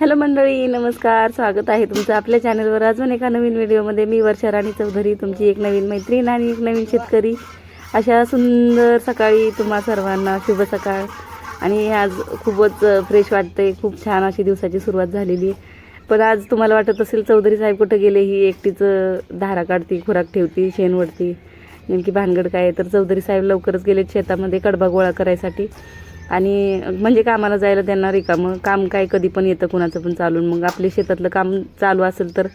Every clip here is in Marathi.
हॅलो मंडळी नमस्कार स्वागत आहे तुमचं आपल्या चॅनलवर. अजून एका नवीन व्हिडिओमध्ये मी वर्षा राणी चौधरी तुमची एक नवीन मैत्रीण आणि एक नवीन शेतकरी. अशा सुंदर सकाळी तुम्हा सर्वांना शुभ सकाळ. आणि आज खूपच फ्रेश वाटते खूप छान अशी दिवसाची सुरुवात झालेली. आहे पण आज तुम्हाला वाटत असेल चौधरी साहेब कुठं गेले ही एकटीचं धारा काढती खुराक ठेवती शेण वडती नेमकी भानगड काय आहे? तर चौधरी साहेब लवकरच गेले शेतामध्ये कडबा गोळा करायसाठी. आणि म्हणजे कामाला जायला त्यांना रिकामं. काम काय कधी पण येतं कुणाचं पण चालून. मग आपले शेतातलं काम चालू असेल तर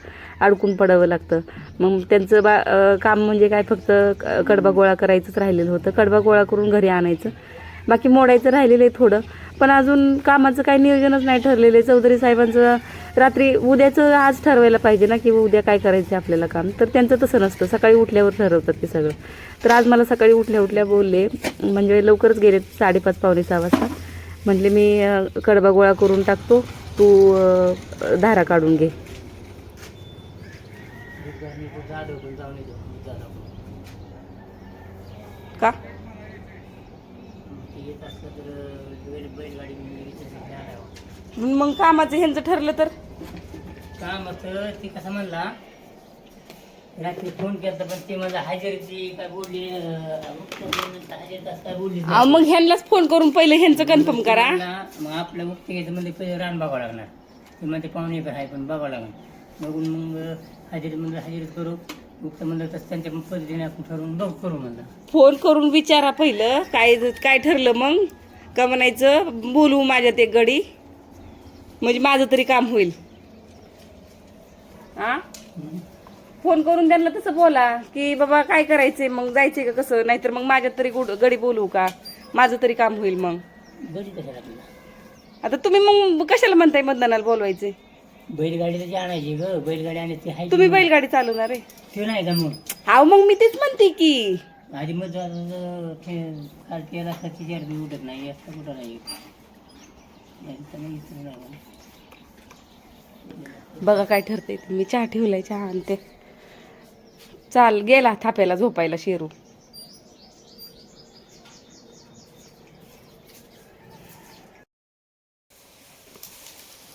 अडकून पडावं लागतं. मग त्यांचं बा काम म्हणजे काय? फक्त क- कडबा गोळा करायचंच राहिलेलं होतं. कडबा गोळा करून घरी आणायचं. बाकी मोडायचं राहिलेलं आहे थोडं. पण अजून कामाचं काही नियोजनच नाही ठरलेलं आहे. चौधरी साहेबांचं रात्री उद्याचं आज ठरवायला पाहिजे ना की उद्या काय करायचं आहे आपल्याला काम. तर त्यांचं तसं नसतं. सकाळी उठल्यावर ठरवतात ते सगळं. तर आज मला सकाळी उठल्या उठल्या बोलले म्हणजे लवकरच गेले साडेपाच पावणे सहा वाजता. म्हटले मी कडबा गोळा करून टाकतो. तू धारा काढून घे. का? मग कामाचं ह्यांचं ठरलं तर? काम होतं ती कसं म्हणला रात्री फोन केला पण ते मला हजेरीची काय बोलली हजेरीत असं काय बोलली अहो, मग ह्यांनाच फोन करून पहिले ह्यांचं कन्फर्म करा. मग आपल्या मुक्ती मध्ये पहिले रान बघावं लागणार. ते म्हणते पाहुणे पण आहे पण बघावं लागणार बघून मग हजेरी म्हणजे हजेरीत करू. मुक्त म्हणलं तसं त्यांच्या पद्धतीने आपण ठरवून बघ करू म्हणलं. फोन करून विचारा पहिलं. काय काय ठरलं मग? का म्हणायचं बोलू माझ्यात एक गडी. म्हणजे माझं तरी काम होईल. हा फोन करून त्यांना तसं बोला की बाबा काय करायचंय? मग जायचंय का कसं? नाहीतर मग माझ्यात तरी गुड- गडी बोलवू का? माझं तरी काम होईल मग. बरी कशाला आपल्याला आता तुम्ही मग कशाला म्हणताय मतदानाला बोलवायचे बैलगाडी त्याची आणायची ग बैलगाडी आणि ते आहे तुम्ही बैलगाडी चालवणार आहे? ते नाही का मग? हा मग मी तेच म्हणते की. आधी मग काल तेला खर्ची बी उठत नाही असं कुठं नाही यांचं नाही, इथं नाही. बघा काय ठरते मी चहा ठेवलाय चहा आणते. चाल गेला थाप्याला झोपायला शेरू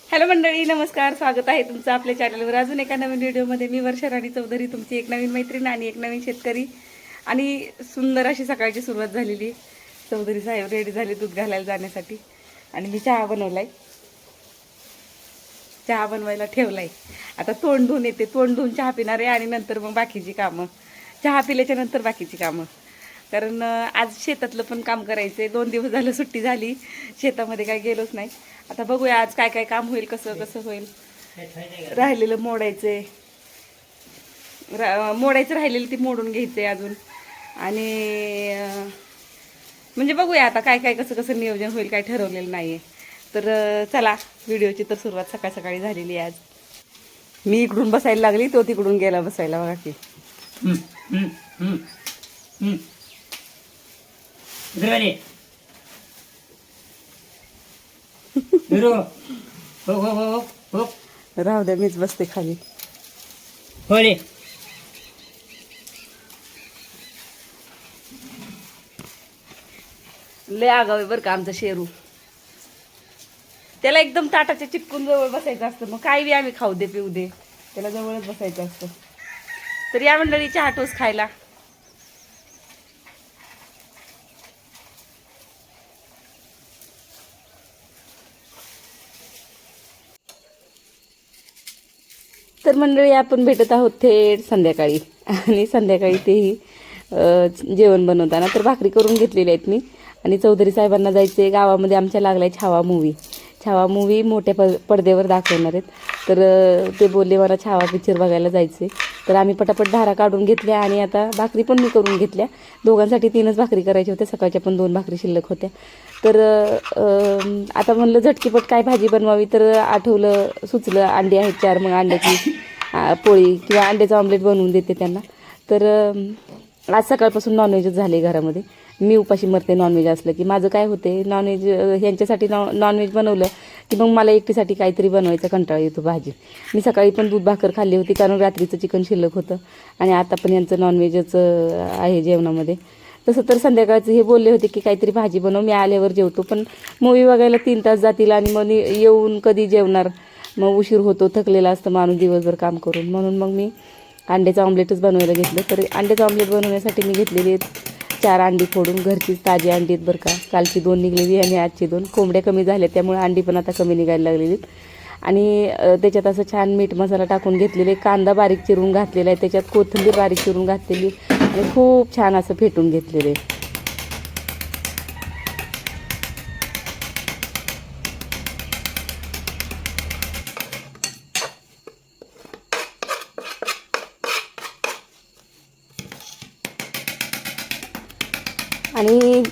हॅलो मंडळी नमस्कार. स्वागत आहे तुमचं आपल्या चॅनलवर अजून एका नवीन व्हिडिओमध्ये मी वर्षा राणी चौधरी तुमची एक नवीन मैत्रीण आणि एक नवीन शेतकरी. आणि सुंदर अशी सकाळची सुरुवात झालेली. चौधरी साहेब रेडी झाले दूध घालायला जाण्यासाठी. आणि मी चहा बनवलाय. चहा बनवायला ठेवलाय. आता तोंड धुवून येते. तोंड धुवून चहा पिणार आहे आणि नंतर मग बाकीची कामं. चहा पिल्याच्या नंतर बाकीची कामं. कारण आज शेतातलं पण काम करायचंय. दोन दिवस झालं सुट्टी झाली. शेतामध्ये काय गेलोच नाही. आता बघूया आज काय काय काम होईल कसं कसं होईल. राहिलेलं मोडायचंय. रा मोडायचं राहिलेलं ते मोडून घ्यायचंय अजून. आणि म्हणजे बघूया आता काय काय कसं कसं नियोजन होईल काय ठरवलेलं नाहीये. तर चला व्हिडिओची तर सुरुवात सकाळ सकाळी झालेली आहे आज. मी इकडून बसायला लागली तो तिकडून गेला बसायला बघा की. इकडे. हो हो हो राहू द्या मीच बसते खाली. हो रे लय आगाव आहे बरं का आमचं शेरू. त्याला एकदम ताटाच्या चिटकून जवळ बसायचं असतं. मग काय बी आम्ही खाऊ दे पिऊ दे. त्याला जवळच बसायचं असतं. तर या मंडळी चहा टोस खायला. तर मंडळी आपण भेटत आहोत थेट संध्याकाळी. आणि संध्याकाळी तेही जेवण बनवताना तर भाकरी करून घेतलेली आहेत मी. आणि चौधरी साहेबांना जायचे गावामध्ये आमच्या लागलाय छावा मूवी छावा मूवी मोठ्या प पडद्यावर दाखवणार आहेत. तर ते बोलले मला छावा पिक्चर बघायला जायचे तर आम्ही पटापट धारा काढून घेतल्या आणि आता भाकरी पण मी करून घेतल्या. दोघांसाठी तीनच भाकरी करायच्या होत्या. सकाळच्या पण दोन भाकरी शिल्लक होत्या. तर आता म्हणलं झटकीपट काय भाजी बनवावी तर आठवलं सुचलं अंडी आहेत चार मग अंड्याची पोळी किंवा अंड्याचं ऑमलेट बनवून देते त्यांना. तर आज सकाळपासून नॉनव्हेजच झाले घरामध्ये. मी उपाशी मरते नॉनव्हेज असलं की. माझं काय होते नॉनव्हेज ह्यांच्यासाठी नॉ नॉनव्हेज बनवलं की मग मला एकटीसाठी काहीतरी बनवायचा कंटाळा येतो भाजी. मी सकाळी पण दूध भाकर खाल्ली होती कारण रात्रीचं चिकन शिल्लक होतं आणि आता पण यांचं नॉनव्हेजच आहे जेवणामध्ये. तसं तर संध्याकाळचं हे बोलले होते की काहीतरी भाजी बनव मी आल्यावर जेवतो. पण मूवी बघायला तीन तास जातील आणि मग येऊन कधी जेवणार? मग उशीर होतो थकलेला असतं माणूस दिवसभर काम करून. म्हणून मग मी अंड्याचं ऑमलेटच बनवायला घेतलं. तर अंड्याचं ऑमलेट बनवण्यासाठी मी घेतलेली आहेत चार अंडी फोडून घरचीच ताजी अंडी आहेत बरं का. कालची दोन निघलेली आणि आजची दोन. कोंबड्या कमी झाल्या त्यामुळे अंडी पण आता कमी निघायला लागलेली आहेत. आणि त्याच्यात असं छान मीठ मसाला टाकून घेतलेले कांदा बारीक चिरून घातलेला आहे. त्याच्यात कोथिंबीर बारीक चिरून घातलेली आणि खूप छान असं फेटून घेतलेलं. आहे आणि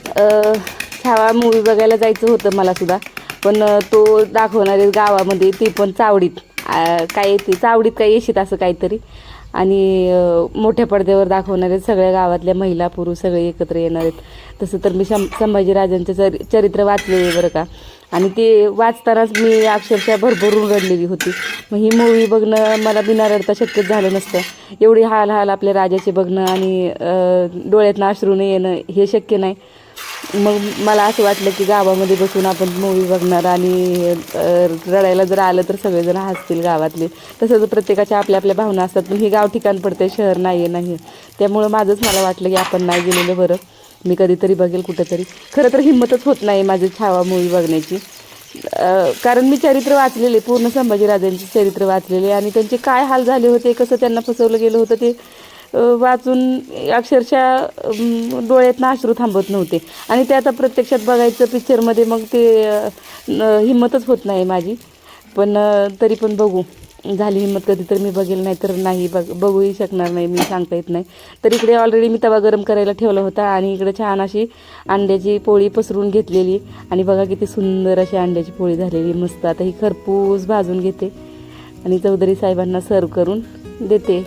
छावा मूवी बघायला जायचं होतं मला सुद्धा. पण तो दाखवणारे गावामध्ये ती पण चावडीत. काय ती? चावडीत काय येशीत असं काहीतरी. आणि मोठ्या पडद्यावर दाखवणारे सगळ्या गावातल्या महिला पुरुष सगळे एकत्र येणार आहेत. तसं तर मी शं संभाजीराजांचं चर चरित्र वाचलेलं बरं का. आणि ते वाचतानाच मी अक्षरशः भरभरून रडलेली होती. मग ही मूवी बघणं मला बिना रडता शक्यच झालं नसतं. एवढी हाल हाल आपल्या राजाचे बघणं आणि डोळ्यातनं अश्रू न येणं हे शक्य नाही. मग मला असं वाटलं की गावामध्ये बसून आपण मूवी बघणार आणि रडायला जर आलं तर सगळेजण हसतील गावातले. तसंच प्रत्येकाच्या आपल्या आपल्या भावना असतात पण हे गाव ठिकाण पडते शहर नाही आहे नाही त्यामुळं माझंच मला वाटलं की आपण नाही गेलेलं बरं. मी कधीतरी बघेल कुठंतरी. खरं तर हिंमतच होत नाही माझी छावा मूवी बघण्याची. कारण मी चरित्र वाचलेले पूर्ण संभाजीराजांचे चरित्र वाचलेले आणि त्यांचे काय हाल झाले होते कसं त्यांना फसवलं गेलं होतं ते वाचून अक्षरशः डोळ्यातनं अश्रू थांबत नव्हते. आणि ते आता प्रत्यक्षात बघायचं पिक्चरमध्ये मग ते हिंमतच होत नाही माझी. पण तरी पण बघू. झाली हिंमत कधी तर मी बघेल नाही तर नाही बघ बघूही शकणार नाही मी सांगता येत नाही. तर इकडे ऑलरेडी मी तवा गरम करायला ठेवला होता आणि इकडे छान अशी अंड्याची पोळी पसरून घेतलेली. आणि बघा किती सुंदर अशी अंड्याची पोळी झालेली मस्त. आता ही खरपूस भाजून घेते. आणि चौधरी साहेबांना सर्व करून देते.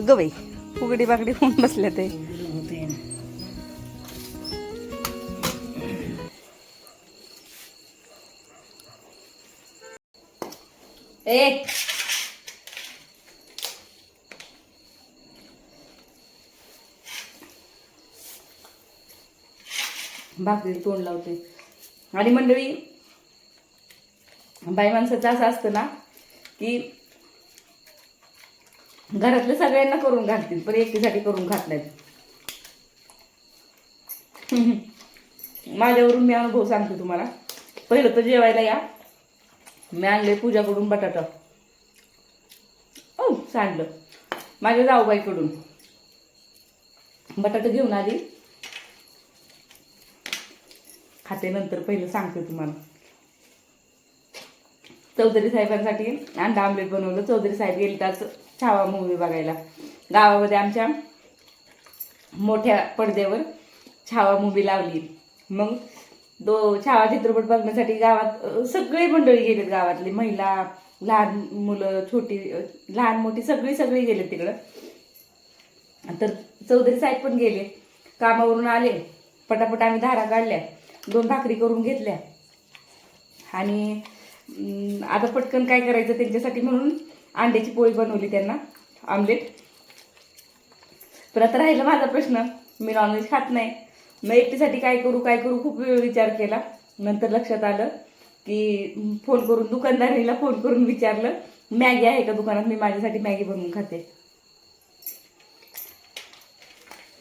ग बाई उघडी बागडी होऊन बसल्या ते. एक भाकरी तोंड लावते. आणि मंडळी बाई माणसाचं असं असतं ना की घरातल्या सगळ्यांना करून घालतील पण एकटीसाठी करून खात नाहीत. माझ्यावरून मी अनुभव सांगते तुम्हाला. पहिलं तर जेवायला या. मी आणले पूजाकडून बटाटा. ओ सांडलं. माझ्या जाऊबाईकडून. बटाटा घेऊन आली. खाते नंतर पहिलं सांगते तुम्हाला. चौधरी साहेबांसाठी अंडा आमलेट बनवलं. चौधरी साहेब गेले त्याच छावा मूवी बघायला. गावामध्ये आमच्या मोठ्या पडद्यावर छावा मूवी लावली मग दो छावा चित्रपट बघण्यासाठी गावात सगळी मंडळी गेलेत गावातली. महिला लहान मुलं छोटी लहान मोठी सगळी सगळी गेले तिकडं. तर चौधरी साहेब पण गेले. कामावरून आले. पटापट आम्ही धारा काढल्या. दोन भाकरी करून घेतल्या. आणि आता पटकन काय करायचं त्यांच्यासाठी म्हणून अंड्याची पोळी बनवली त्यांना आमलेट पण आता राहिला माझा प्रश्न मी नॉनव्हेज खात नाही. मग एकटीसाठी काय करू काय करू? खूप वेळ विचार केला. नंतर लक्षात आलं की फोन करून दुकानदारीला फोन करून विचारलं मॅगी आहे का दुकानात? मी माझ्यासाठी मॅगी बनवून खाते.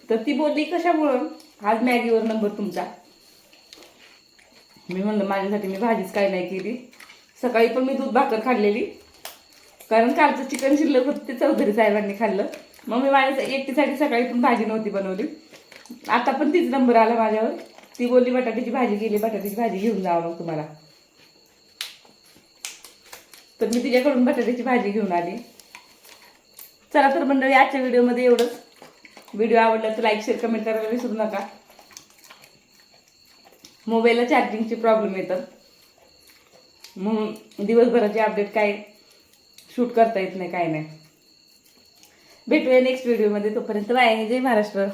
तर ती बोलली कशामुळं? आज मॅगीवर नंबर तुमचा. मी म्हणलं माझ्यासाठी मी भाजीच काय नाही केली. सकाळी पण मी दूध भाकर खाल्लेली. कारण कालचं चिकन शिल्लक होतं ते चौधरी साहेबांनी खाल्लं. मग मी माझ्या एकटीसाठी सकाळी पण भाजी नव्हती बनवली. आता पण तीच नंबर आला माझ्यावर. ती बोलली बटाट्याची भाजी गेली बटाट्याची भाजी घेऊन जावं मग तुम्हाला. तर मी तिच्याकडून बटाट्याची भाजी घेऊन आली. चला तर मंडळी आजच्या व्हिडिओमध्ये एवढंच. व्हिडिओ आवडला तर लाईक शेअर कमेंट करायला विसरू नका. मोबाईलला चार्जिंगचे प्रॉब्लेम येतात म्हणून दिवसभराचे अपडेट काय? शूट करता येत नाही काय नाही. भेटूया नेक्स्ट व्हिडिओमध्ये तोपर्यंत बाय. जय महाराष्ट्र.